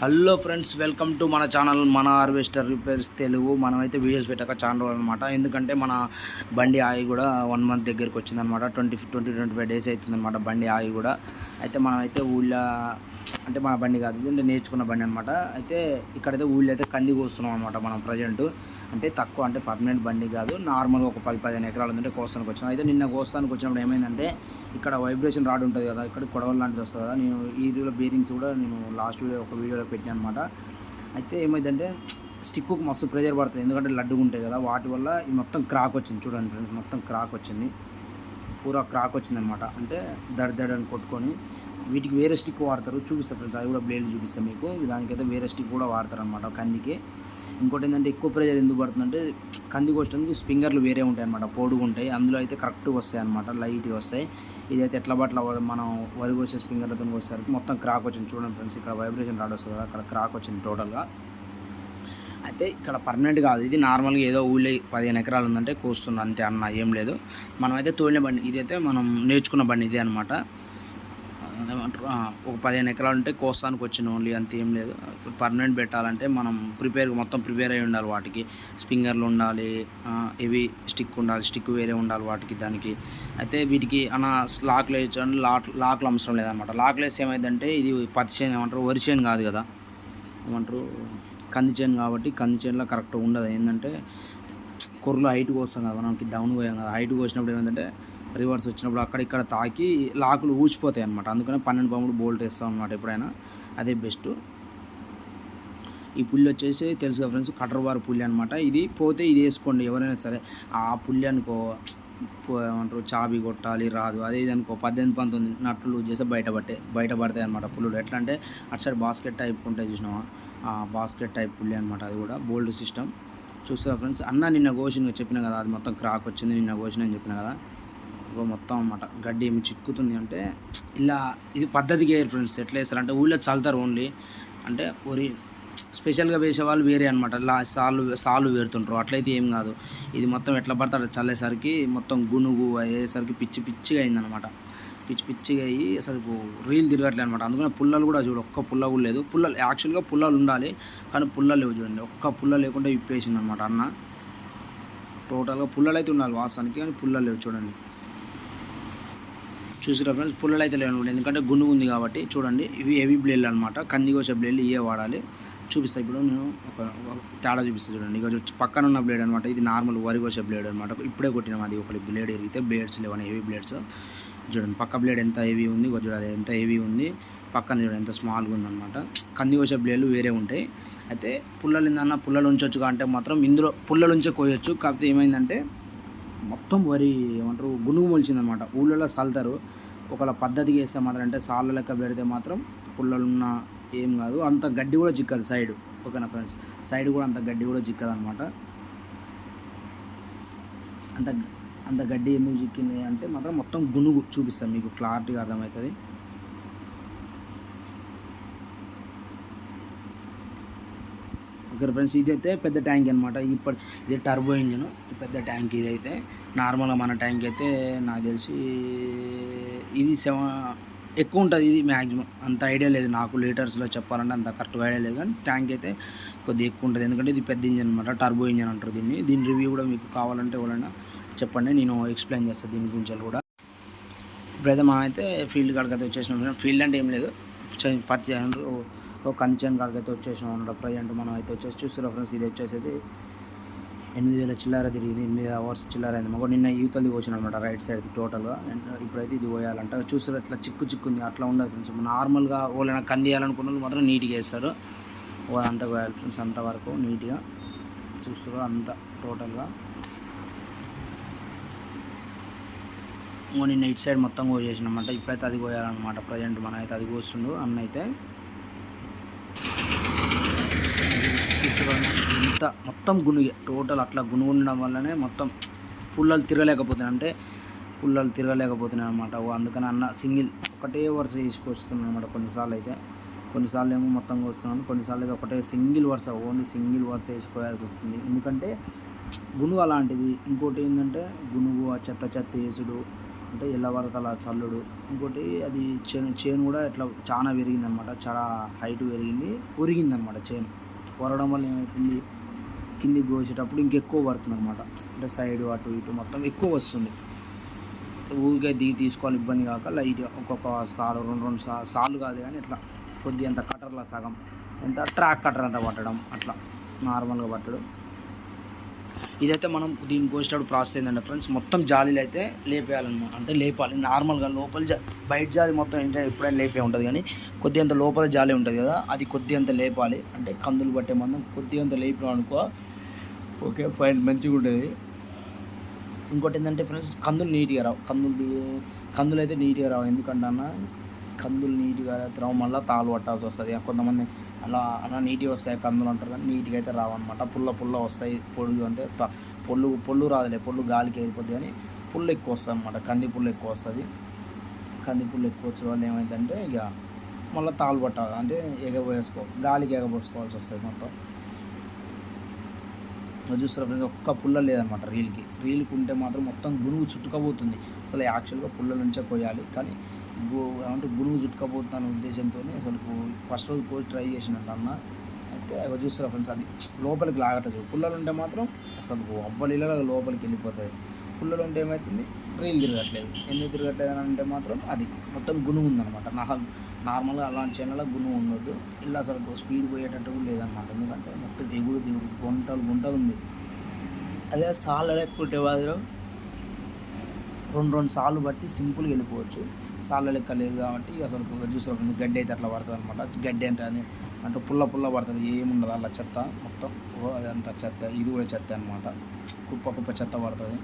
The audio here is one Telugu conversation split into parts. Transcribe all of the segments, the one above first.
హలో ఫ్రెండ్స్ వెల్కమ్ టు మన ఛానల్ మన హార్వెస్టర్ రిపేర్స్ తెలుగు. మనమైతే వీడియోస్ పెట్టాక ఛానల్ అనమాట ఎందుకంటే మన బండి ఆయి కూడా వన్ మంత్ దగ్గరికి వచ్చిందనమాట twenty twenty twenty five days అవుతుందనమాట బండి ఆయి కూడా. అయితే మనమైతే ఊళ్ళో అంటే మన బండి కాదు అంటే నేర్చుకున్న బండి అనమాట అయితే ఇక్కడైతే ఊళ్ళో అయితే కంది కోస్తున్నాం అనమాట మనం ప్రజెంట్ అంటే తక్కువ అంటే పర్మనెంట్ బండి కాదు. నార్మల్గా ఒక పది పదిహేను ఎకరాలు ఉందంటే కోస్తానికి వచ్చినాం. అయితే నిన్న కోస్తానికి వచ్చినప్పుడు ఏమైందంటే ఇక్కడ వైబ్రేషన్ రాడ్ ఉంటుంది కదా ఇక్కడ కొడవలు లాంటిది వస్తుంది కదా నేను ఈ వీడియోలో బేరింగ్స్ కూడా నేను లాస్ట్ వీడియో ఒక వీడియోలో పెట్టాను అనమాట అయితే ఏమైందంటే స్టిక్కు మస్తు ప్రెజర్ పడుతుంది. ఎందుకంటే లడ్డుగా ఉంటాయి కదా వాటి వల్ల ఈ మొత్తం క్రాక్ వచ్చింది. చూడండి ఫ్రెండ్స్ మొత్తం క్రాక్ వచ్చింది. పూరా క్రాక్ వచ్చింది అనమాట అంటే దడ దడ అని కొట్టుకొని వీటికి వేరే స్టిక్ వాడతారు. చూపిస్తాను ఫ్రెండ్స్ అది కూడా బ్లేడ్ చూపిస్తాను మీకు. దానికైతే వేరే స్టిక్ కూడా వాడతారు అనమాట కందికి. ఇంకోటి ఏంటంటే ఎక్కువ ప్రెజర్ ఎందుకు పడుతుందంటే కంది కోసడానికి స్ప్రింగర్లు వేరే ఉంటాయి అనమాట పొడుగు ఉంటాయి. అందులో అయితే కరెక్ట్గా వస్తాయి అనమాట లైట్గా వస్తాయి. ఇదైతే ఎట్లా బట్ల మనం వరి కోసే స్ప్రింగర్లతో వచ్చేసరికి మొత్తం క్రాక్ వచ్చింది. చూడండి ఫ్రెండ్స్ ఇక్కడ వైబ్రేషన్ రాడ్ వస్తుంది కదా అక్కడ క్రాక్ వచ్చింది టోటల్గా అయితే ఇక్కడ పర్మనెంట్ కాదు ఇది నార్మల్గా ఏదో ఊళ్ళో పదిహేను ఎకరాలు ఉందంటే కోస్తుంది అంతే అన్న ఏం లేదు. మనమైతే తోలిన బండి ఇదైతే మనం నేర్చుకున్న బండి ఇదే అనమాట ఏమంటారు ఒక పదిహేను ఎకరాలు ఉంటే కోస్తానికి వచ్చిన ఓన్లీ అంత ఏం లేదు. పర్మనెంట్ పెట్టాలంటే మనం ప్రిపేర్ మొత్తం ప్రిపేర్ అయి ఉండాలి వాటికి. స్ప్రింగర్లు ఉండాలి ఇవి స్టిక్ ఉండాలి స్టిక్ వేరే ఉండాలి వాటికి దానికి. అయితే వీటికి అన్న లాక్లు వేయచ్చు లాక్ లాక్లు అవసరం లేదనమాట. లాక్లు వేసి ఏమైందంటే ఇది పత్తి చేను ఏమంటారు వరి చేను కాదు కదా. ఏమంటారు కంది చేను కాబట్టి కంది చేనులో కరెక్ట్గా ఉండదు. ఏంటంటే కొర్రలు హైట్ కోస్తాం కదా మనకి డౌన్ పోయాం కదా. హైట్ కోసినప్పుడు ఏమైందంటే రివర్స్ వచ్చినప్పుడు అక్కడ ఇక్కడ తాకి లాకులు ఊసిపోతాయి అనమాట అందుకనే పన్నెండు పంపుడు బోల్ట్ వేస్తాం అనమాట ఎప్పుడైనా. అదే బెస్ట్. ఈ పుల్లి వచ్చేసి తెలుసు ఫ్రెండ్స్ కటర్వారు పుల్లి అనమాట ఇది పోతే ఇది వేసుకోండి. ఎవరైనా సరే ఆ పుల్లి అనుకో ఏమంటారు చాబి కొట్టాలి రాదు అదే ఇది అనుకో పద్దెనిమిది పంతొమ్మిది నట్లు లూజ్ చేస్తే బయటపట్టే బయటపడతాయి అనమాట పుల్లులు ఎట్లా అంటే అటు సైడ్ బాస్కెట్ టైప్ ఉంటాయి చూసినావా? ఆ బాస్కెట్ టైప్ పుల్లి అనమాట అది కూడా బోల్డ్ సిస్టమ్. చూస్తారా ఫ్రెండ్స్? అన్న నిన్న కోసిన చెప్పిన కదా అది మొత్తం క్రాక్ వచ్చింది నిన్న కోసిన అని చెప్పిన కదా. ఇగో మొత్తం అన్నమాట. గడ్డి ఏమి చిక్కుతుంది అంటే ఇలా ఇది పద్ధతిగా వేయరు ఫ్రెండ్స్ ఎట్లా వేస్తారు అంటే ఊళ్ళో చల్లుతారు ఓన్లీ అంటే ఒరి స్పెషల్గా వేసే వాళ్ళు వేరే అనమాట లా సాళ్ళు సాళ్ళు వేరుతుంటారు. అట్లయితే ఏం కాదు. ఇది మొత్తం ఎట్లా పడతాడు చల్లేసరికి మొత్తం గునుగు అయ్యేసరికి పిచ్చి పిచ్చిగా అయిందనమాట పిచ్చి పిచ్చిగా అయ్యి అసలు రీల్ తిరగట్లేదు అనమాట అందుకని పుల్లలు కూడా చూడు ఒక్క పుల్ల కూడా లేదు. పుల్లలు యాక్చువల్గా పుల్లలు ఉండాలి కానీ పుల్లలు లేవు చూడండి. ఒక్క పుల్ల లేకుండా విప్పేసింది అనమాట అన్న. టోటల్గా పుల్లలు అయితే ఉండాలి వాసానికి కానీ పుల్లలు లేవు చూడండి. చూసిరా ఫ్రెండ్స్ పుల్లలు అయితే లేవనుకోండి ఎందుకంటే గుండు ఉంది కాబట్టి చూడండి. ఇవి హెవీ బ్లేడ్లు అనమాట కందికోసే బ్లేడ్లు ఇవే వాడాలి. చూపిస్తాను ఇప్పుడు నేను ఒక తేడా చూపిస్తాను చూడండి. ఇక పక్కన ఉన్న బ్లేడ్ అనమాట ఇది నార్మల్ వరి కోసే బ్లేడ్ అనమాట ఇప్పుడే కొట్టినాం అది. ఒకటి బ్లేడ్ ఎరిగితే బ్లేడ్స్ లేవని హెవీ బ్లేడ్స్ చూడండి పక్క బ్లేడ్ ఎంత హెవీ ఉంది. చూడండి అది ఎంత హెవీ ఉంది. పక్కన చూడండి ఎంత స్మాల్గా ఉందన్నమాట కంది కోసే బ్లేడ్లు వేరే ఉంటాయి. అయితే పుల్లలు ఏందన్నా పుల్లలు ఉంచవచ్చు అంటే మాత్రం ఇందులో పుల్లలు ఉంచే కోయొచ్చు కాకపోతే ఏమైందంటే మొత్తం వరి ఏమంటారు గునుగు మొలిచిందనమాట ఊళ్ళలో చల్తారు ఒకవేళ పద్ధతి వేస్తే మాత్రం అంటే సాళ్ళ లెక్క పెడితే మాత్రం పుల్లలున్న ఏం కాదు. అంత గడ్డి కూడా చిక్కదు సైడ్ ఓకేనా ఫ్రెండ్స్? సైడ్ కూడా అంత గడ్డి కూడా చిక్కదు అనమాట అంత అంత గడ్డి ఎందుకు చిక్కింది అంటే మాత్రం మొత్తం గునుగు చూపిస్తాను మీకు క్లారిటీగా అర్థమవుతుంది. Okay friends? ఇదైతే పెద్ద ట్యాంక్ అనమాట ఇప్పటి ఇది టర్బో ఇంజిన్ పెద్ద ట్యాంక్ ఇదైతే. నార్మల్గా మన ట్యాంక్ అయితే నాకు తెలిసి ఇది సెవెన్ ఎక్కువ ఉంటుంది ఇది మ్యాక్సిమం అంత ఐడియా లేదు నాకు లీటర్స్లో చెప్పాలంటే అంత కరెక్ట్గా ఐడియా లేదు కానీ ట్యాంక్ అయితే కొద్దిగా ఎక్కువ ఉంటుంది. ఎందుకంటే ఇది పెద్ద ఇంజన్ అనమాట టర్బో ఇంజన్ అంటారు దీన్ని. దీని రివ్యూ కూడా మీకు కావాలంటే ఎవరైనా చెప్పండి నేను ఎక్స్ప్లెయిన్ చేస్తాను దీని గురించి కూడా. ఇప్పుడైతే మనం అయితే ఫీల్డ్ కాడికి అయితే వచ్చేసినాం. ఫీల్డ్ అంటే ఏం లేదు. పత్తి కంచెన్ కాడికి అయితే వచ్చేసినాం ప్రజెంట్ మనం అయితే వచ్చేసి చూస్తున్న ఫ్రెండ్స్ ఇది వచ్చేసి ఎనిమిది వేల చిల్లర తిరిగింది ఎనిమిది అవర్స్ చిల్లర అయింది. మాకు నిన్న యూతల్ది పోసిన అనమాట రైట్ సైడ్ టోటల్గా ఇప్పుడైతే ఇది పోయాలంట. చూసారు అట్లా చిక్కు చిక్కుంది అట్లా ఉండదు ఫ్రెండ్స్ నార్మల్గా వాళ్ళైనా కందియాలనుకున్న వాళ్ళు మాత్రం నీట్గా వేస్తారు. అంత అంతా పోయాలి ఫ్రెండ్స్ అంతవరకు నీట్గా చూస్తారు అంత టోటల్గా నిన్న ఇటు సైడ్ మొత్తం కోసేసినమాట ఇప్పుడైతే అది కోయాలన్నమాట ప్రజెంట్ మనం అయితే అది కోస్తుండు అన్న అయితే అంతా మొత్తం గునుగే టోటల్ అట్లా గునుగుండడం వల్లనే మొత్తం పుల్లలు తిరగలేకపోతున్నాయి. అంటే పుల్లలు తిరగలేకపోతున్నాయి అనమాట అందుకని అన్న సింగిల్ ఒకటే వరుస తీసుకొస్తున్నాను అనమాట కొన్నిసార్లు అయితే కొన్నిసార్లు ఏమో మొత్తం వస్తున్నాను కొన్నిసార్లు అయితే ఒకటే సింగిల్ వరుస ఓన్లీ సింగిల్ వరుస వేసుకోవాల్సి వస్తుంది. ఎందుకంటే గునుగు అలాంటిది. ఇంకోటి ఏంటంటే గునుగు ఆ చెత్త చెత్త వేసుడు అంటే ఎలా వరకు అలా చల్లుడు. ఇంకోటి అది చేను చేను కూడా ఇట్లా చాలా పెరిగిందనమాట చాలా హైట్ పెరిగింది ఉరిగిందనమాట చేను. కొరడం వల్ల ఏమవుతుంది కిందికి కోసేటప్పుడు ఇంకెక్కువ పడుతుంది అనమాట అంటే సైడ్ అటు ఇటు మొత్తం ఎక్కువ వస్తుంది. ఊరికే దిగి తీసుకోవాలి ఇబ్బంది కాక లైట్గా ఒక్కొక్క సార్లు రెండు రెండు సా సార్లు కాదు కానీ ఇట్లా కొద్ది అంత కట్టర్లా సగం ఎంత ట్రాక్ కట్టర్ అంత పట్టడం అట్లా నార్మల్గా పట్టడం. ఇదైతే మనం దీన్ని కోసేటప్పుడు ప్రాసెస్ ఏంటంటే ఫ్రెండ్స్ మొత్తం జాలీలు అయితే లేపేయాలన్నమాట అంటే లేపాలి. నార్మల్గా లోపల జా బయట జాలి మొత్తం ఏంటంటే ఎప్పుడైనా లేపే ఉంటుంది కానీ కొద్ది అంత లోపల జాలి ఉంటుంది కదా అది కొద్ది అంత లేపాలి. అంటే కందులు పట్టే మందం కొద్ది అంత లేపినాం అనుకో ఓకే ఫైన్ మంచిగా ఉంటుంది. ఇంకోటి ఏంటంటే ఫ్రెండ్స్ కందులు నీట్గా రావు. కందులు కందులు అయితే నీట్గా రావు. ఎందుకంటే అన్న కందులు నీట్గా రావు. మళ్ళీ తాళ్ళు పట్టాల్సి వస్తుంది. కొంతమంది అలా అలా నీట్గా వస్తాయి కందులు అంటారు కానీ నీట్గా అయితే రావు అనమాట పుల్ల పుల్ల వస్తాయి పొడుగు అంటే పొల్లు పొల్లు రాదులే పొల్లు గాలికి వెళ్ళిపోద్ది కానీ పుల్ల ఎక్కువ వస్తుంది అనమాట కంది పుల్ల ఎక్కువ వస్తుంది. కంది పుల్ల ఎక్కువ వచ్చిన వల్ల ఏమైందంటే ఇక మళ్ళీ తాళ్ళు పట్టాలి. అంటే ఎగబోసుకో గాలికి ఎగబోసుకోవాల్సి వస్తుంది మొత్తం. చూస్తారు ఫ్రెండ్స్ ఒక్క పుల్ల లేదనమాట రీల్కి. రీల్కి ఉంటే మాత్రం మొత్తం గునుగు చుట్టుకపోతుంది. అసలు యాక్చువల్గా పుల్ల నుంచే కొయ్యాలి కానీ గు అంటే గునుగు చుట్టుకపోతున్న ఉద్దేశంతో అసలు ఫస్ట్ రోజు పోయి ట్రై చేసినట్టు అన్న. అయితే అవి చూస్తారు ఫ్రెండ్స్ అది లోపలికి లాగట్లేదు పుల్లలు ఉంటే మాత్రం అసలు అవ్వలీలలో లోపలికి వెళ్ళిపోతుంది పుల్లలు ఉంటే ఏమవుతుంది రీల్ తిరగట్లేదు. ఎందుకు తిరగట్లేదు అని అంటే మాత్రం అది మొత్తం గునుగు ఉందన్నమాట. నా నార్మల్గా అలాంటి ఛానల్లో గుణం ఉండొద్దు. ఇలా అసలు స్పీడ్ పోయేటట్టు కూడా లేదన్నమాట. ఎందుకంటే మొత్తం ఎగుడు దిగుడు గుంటలు గుంటలు ఉంది. అదే సార్లు లేకుంటే ఉంటే మాత్రం రెండు రెండు సార్లు బట్టి సింపుల్గా వెళ్ళిపోవచ్చు. సాళ్ళ లెక్క లేదు కాబట్టి అసలు చూసిన గడ్డి అయితే అట్లా పడుతుంది అనమాట గడ్డి అంటే అని అంటే పుల్ల పుల్ల పడుతుంది. ఏముండదు అలా చెత్త మొత్తం. అదంతా చెత్త. ఇది కూడా చెత్త అనమాట కుప్ప కుప్ప చెత్త పడుతుంది.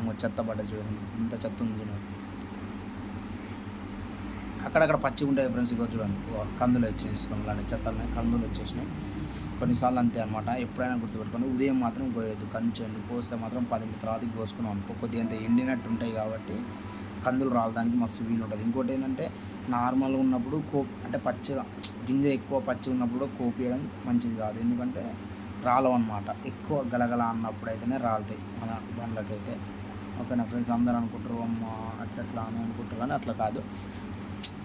ఇంకో చెత్త పడ్డ చూడండి ఇంత చెత్త ఉంది చూడండి అక్కడక్కడ పచ్చి ఉంటాయి ఫ్రెండ్స్ ఇక్కడ చూడండి కందులు వచ్చి తీసుకుని చెత్తలని చెత్తలు కందులు వచ్చేసినాయి. కొన్నిసార్లు అంతే అనమాట ఎప్పుడైనా గుర్తుపెట్టుకొని ఉదయం మాత్రం కోయద్దు కంచండి కోస్తే మాత్రం పదింటి తర్వాత కోసుకున్నాం అనుకో కొద్దిగా అంత ఎండినట్టు ఉంటాయి కాబట్టి కందులు రావడానికి మస్తు వీలు ఉంటుంది. ఇంకోటి ఏంటంటే నార్మల్గా ఉన్నప్పుడు కో అంటే పచ్చిగా గింజ ఎక్కువ పచ్చి ఉన్నప్పుడు కోపియడం మంచిది కాదు. ఎందుకంటే రాలవు అనమాట ఎక్కువ గలగల అన్నప్పుడు అయితేనే రాలుతాయి మన బండ్లకైతే ఓకేనా ఫ్రెండ్స్ అందరూ అనుకుంటారు అమ్మ అట్లా అట్లా అని అనుకుంటారు కానీ అట్లా కాదు.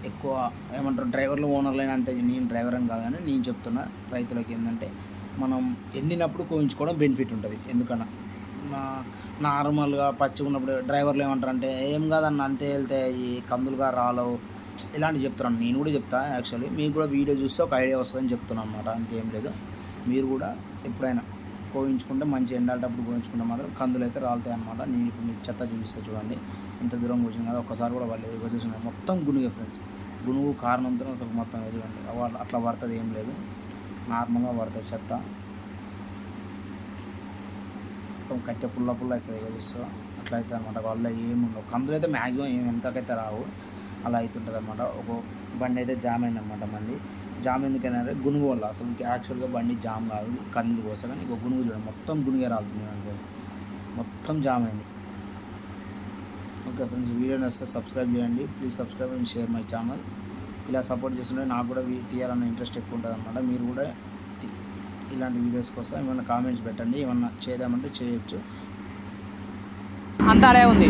ఎక్కువ ఏమంటారు డ్రైవర్లు ఓనర్లు అయినా అంతే నేను డ్రైవర్ అని కాదని నేను చెప్తున్నా రైతులకి ఏంటంటే మనం ఎండినప్పుడు కోయించుకోవడం బెనిఫిట్ ఉంటుంది. ఎందుకన్నా? నా నార్మల్గా పచ్చి ఉన్నప్పుడు డ్రైవర్లు ఏమంటారు అంటే ఏం కాదన్న అంతే వెళ్తే ఈ కందులుగా రాలవు. ఇలాంటివి చెప్తున్నాను నేను కూడా చెప్తా యాక్చువల్లీ. మీకు కూడా వీడియో చూస్తే ఒక ఐడియా వస్తుందని చెప్తున్నాను అనమాట అంతేం లేదు. మీరు కూడా ఎప్పుడైనా కోయించుకుంటే మంచి ఎండాలేటప్పుడు కోయించుకుంటే మాత్రం కందులు అయితే రాలుతాయి అనమాట నేను ఇప్పుడు మీకు చెత్త చూపిస్తే చూడండి. ఇంత దూరం కూర్చుని కదా ఒక్కసారి కూడా వాళ్ళు ఇగో చూసిన మొత్తం గునుగే ఫ్రెండ్స్. గునుగు కారణంతో అసలు మొత్తం ఎదుగుండి అట్లా పడుతుంది ఏం లేదు. నార్మల్గా పడుతుంది చెత్త. మొత్తం కట్టె పుల్ల పుల్ల అవుతుంది ఇక అట్లా అవుతుంది అనమాట వాళ్ళ ఏముండవు కందులు అయితే మ్యాక్సిమం ఏం వెనకకైతే రావు అలా అవుతుంటుంది అనమాట ఒక బండి అయితే జామ్ అయిందనమాట మంది. జామ్ ఎందుకైనా గునుగు వల్ల. అసలు యాక్చువల్గా బండి జామ్ కాదు. కందులు కోసం కానీ ఇక గునుగు చూడండి మొత్తం గునుగే రాలుతుంది దానికోసం మొత్తం జామ్ అయింది. ఓకే ఫ్రెండ్స్ వీడియో నచ్చితే సబ్స్క్రైబ్ చేయండి. Please subscribe and share my channel. ఇలా సపోర్ట్ చేస్తుంటే నాకు కూడా తీయాలన్న ఇంట్రెస్ట్ ఎక్కువ ఉంటుంది అనమాట మీరు కూడా ఇలాంటి వీడియోస్ కోసం ఏమైనా కామెంట్స్ పెట్టండి. ఏమన్నా చేద్దామంటే చేయొచ్చు. అంతా అడే ఉంది.